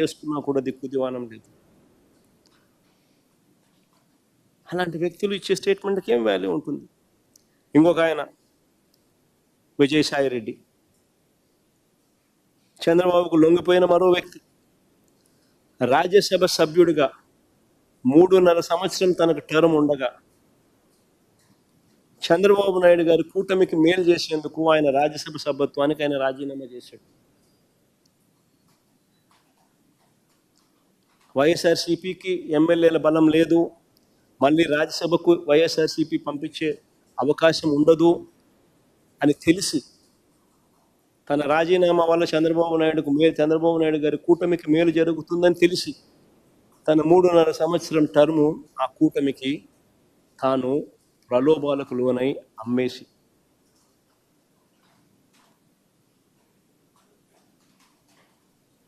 చేసుకున్నా కూడా దిక్కు దివానం లేదు. అలాంటి వ్యక్తులు ఇచ్చే స్టేట్మెంట్కి ఏం వాల్యూ ఉంటుంది? ఇంకొక ఆయన విజయసాయి రెడ్డి చంద్రబాబుకు లొంగిపోయిన మరో వ్యక్తి. రాజ్యసభ సభ్యుడిగా మూడున్నర సంవత్సరం తనకు టర్మ్ ఉండగా చంద్రబాబు నాయుడు గారు కూటమికి మేలు చేసేందుకు ఆయన రాజ్యసభ సభ్యత్వానికి ఆయన రాజీనామా చేశాడు. వైఎస్ఆర్సీపీకి ఎమ్మెల్యేల బలం లేదు. మళ్ళీ రాజ్యసభకు వైఎస్ఆర్సీపీ పంపించే అవకాశం ఉండదు అని తెలిసి తన రాజీనామా వల్ల చంద్రబాబు నాయుడుకు మేలు చంద్రబాబు నాయుడు గారి కూటమికి మేలు జరుగుతుందని తెలిసి తన మూడున్నర సంవత్సరం టర్ము ఆ కూటమికి తాను ప్రలోభాలకు లోనై అమ్మేసి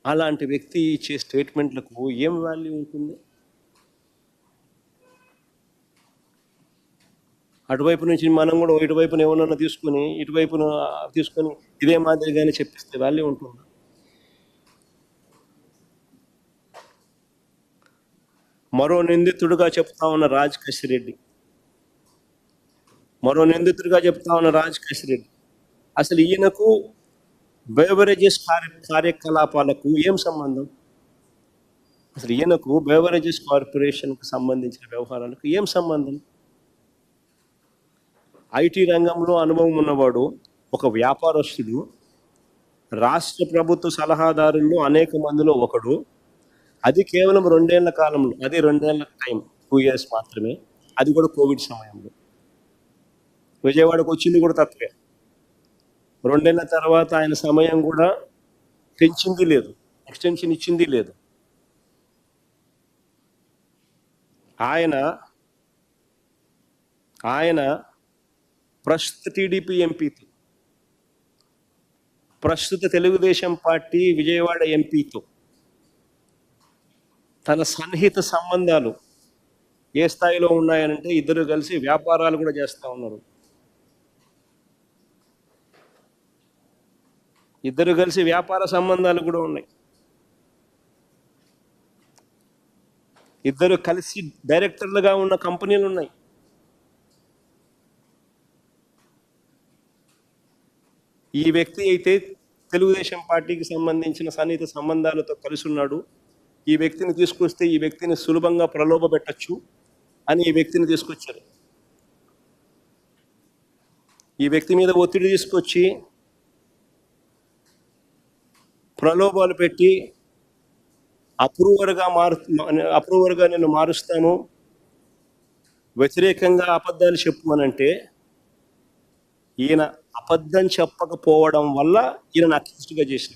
అలాంటి వ్యక్తి ఇచ్చే స్టేట్మెంట్లకు ఏం వాల్యూ ఉంటుంది? అటువైపు నుంచి మనం కూడా ఇటువైపున ఏమన్నా తీసుకుని ఇటువైపున తీసుకొని ఇదే మాదిరిగానే చెప్పిస్తే వాల్యూ ఉంటుంది? మరో నిందితుడుగా చెప్తా ఉన్న రాజ్ కసిరెడ్డి. మరో నిందితుడిగా చెప్తా ఉన్న రాజ్ కసిరెడ్డి. అసలు ఈయనకు బేవరేజెస్ కార్య కార్యకలాపాలకు ఏం సంబంధం? అసలు ఈయనకు బేవరేజెస్ కార్పొరేషన్కు సంబంధించిన వ్యవహారాలకు ఏం సంబంధం? ఐటీ రంగంలో అనుభవం ఉన్నవాడు ఒక వ్యాపారస్తుడు రాష్ట్ర ప్రభుత్వ సలహాదారుల్లో అనేక మందిలో ఒకడు. అది కేవలం రెండేళ్ళ కాలంలో అది రెండేళ్ళ టైం టూ ఇయర్స్ మాత్రమే. అది కూడా కోవిడ్ సమయంలో. విజయవాడకు వచ్చింది కూడా తప్పే. రెండేళ్ళ తర్వాత ఆయన సమయం కూడా పెంచింది లేదు. ఎక్స్టెన్షన్ ఇచ్చింది లేదు. ఆయన ఆయన ప్రస్తుత టీడీపీ ఎంపీతో ప్రస్తుత తెలుగుదేశం పార్టీ విజయవాడ ఎంపీతో తన సన్నిహిత సంబంధాలు ఏ స్థాయిలో ఉన్నాయనంటే ఇద్దరు కలిసి వ్యాపారాలు కూడా చేస్తూ ఉన్నారు. ఇద్దరు కలిసి వ్యాపార సంబంధాలు కూడా ఉన్నాయి. ఇద్దరు కలిసి డైరెక్టర్లుగా ఉన్న కంపెనీలు ఉన్నాయి. ఈ వ్యక్తి అయితే తెలుగుదేశం పార్టీకి సంబంధించిన సన్నిహిత సంబంధాలతో కలిసి ఉన్నాడు. ఈ వ్యక్తిని తీసుకొస్తే ఈ వ్యక్తిని సులభంగా ప్రలోభ పెట్టచ్చు అని ఈ వ్యక్తిని తీసుకొచ్చారు. ఈ వ్యక్తి మీద ఒత్తిడి తీసుకొచ్చి ప్రలోభాలు పెట్టి అప్రూవర్గా మారు అప్రూవర్గా నేను మారుస్తాను. వ్యతిరేకంగా అబద్ధాలు చెప్పు అని అంటే ఈయన అబద్ధం చెప్పకపోవడం వల్ల ఈయన అక్యూస్డ్గా చేసిన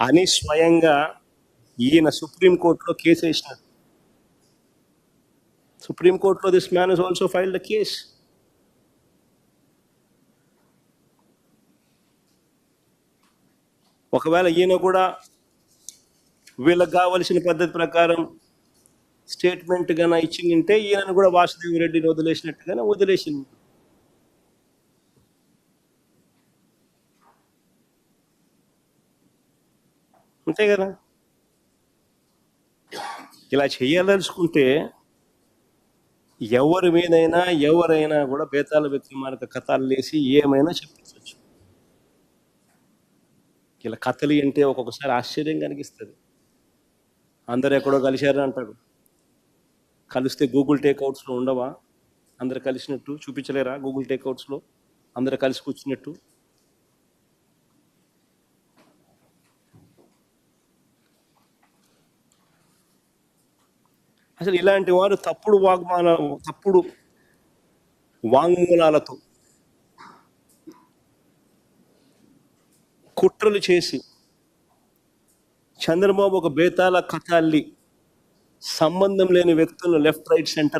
అని స్వయంగా ఈయన సుప్రీంకోర్టులో కేసు వేసినాడు. సుప్రీంకోర్టులో this man is also filed the case. ఒకవేళ ఈయన కూడా వీళ్ళకి కావలసిన పద్ధతి ప్రకారం స్టేట్మెంట్ గాన ఇచ్చిందంటే ఈయనను కూడా వాసుదేవి రెడ్డిని వదిలేసినట్టుగానే వదిలేసింది. అంతే కదా? ఇలా చేయాలనుకుంటే ఎవరి మీదైనా ఎవరైనా కూడా బేతాల వ్యక్తి మార్గ కథలు లేసి ఏమైనా చెప్పించవచ్చు ఇలా కథలు అంటే ఒక్కొక్కసారి ఆశ్చర్యం కనిపిస్తుంది అందరు ఎక్కడో కలిశారని అంటాడు కలిస్తే గూగుల్ టేక్అవుట్స్లో ఉండవా? అందరు కలిసినట్టు చూపించలేరా గూగుల్ టేక్అవుట్స్లో అందరు కలిసి కూర్చున్నట్టు? అసలు ఇలాంటి వారు తప్పుడు వాగ్మాన తప్పుడు వాంగ్మూలాలతో కుట్రలు చేసి చంద్రబాబు ఒక బేతాల కథ అల్లి సంబంధం లేని వ్యక్తులను లెఫ్ట్ రైట్ సెంటర్